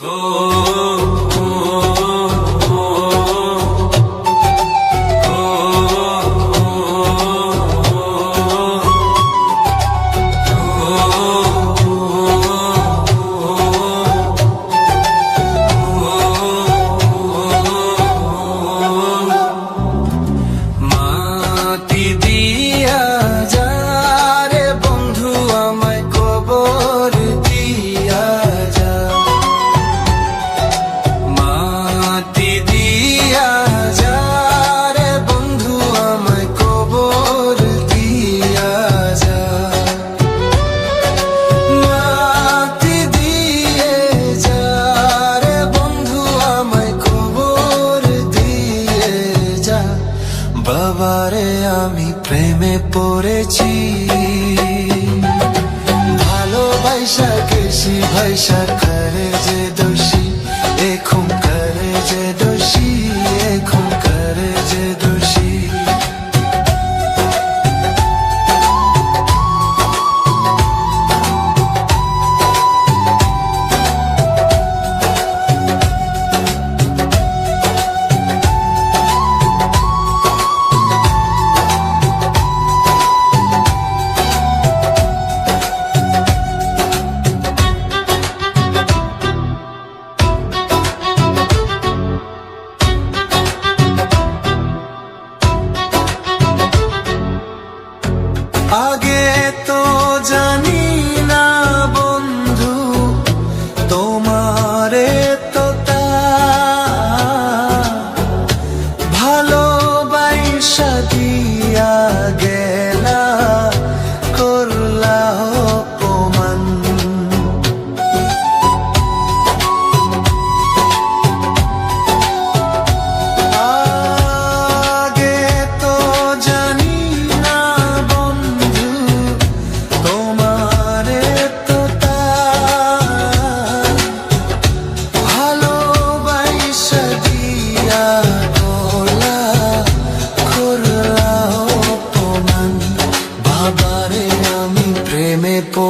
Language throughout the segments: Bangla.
Oh. পড়েছি। ভালোবাসা কেসি ভাইসা করে যে দোষী এখন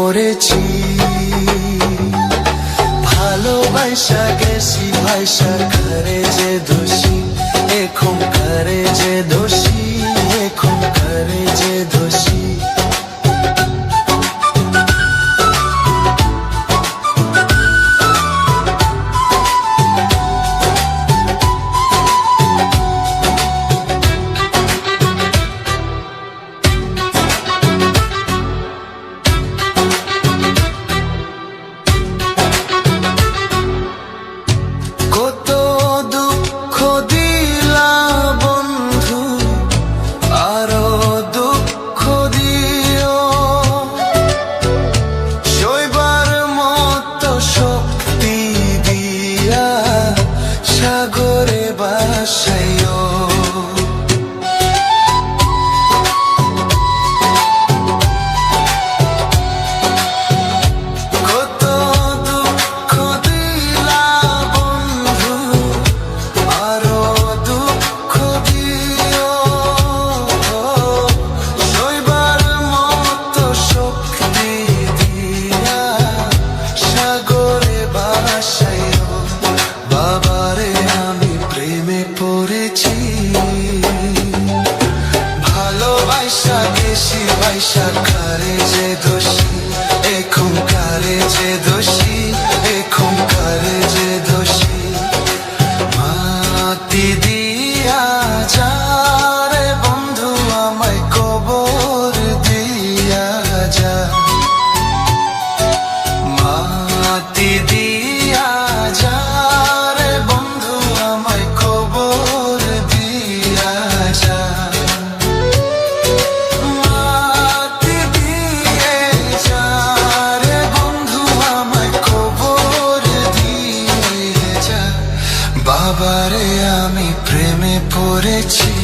করেছি। ভালোবাসা গেছি ভাইসা করে যে দোষী এখন করে যে দোষী। যে দোষী এ করেছি।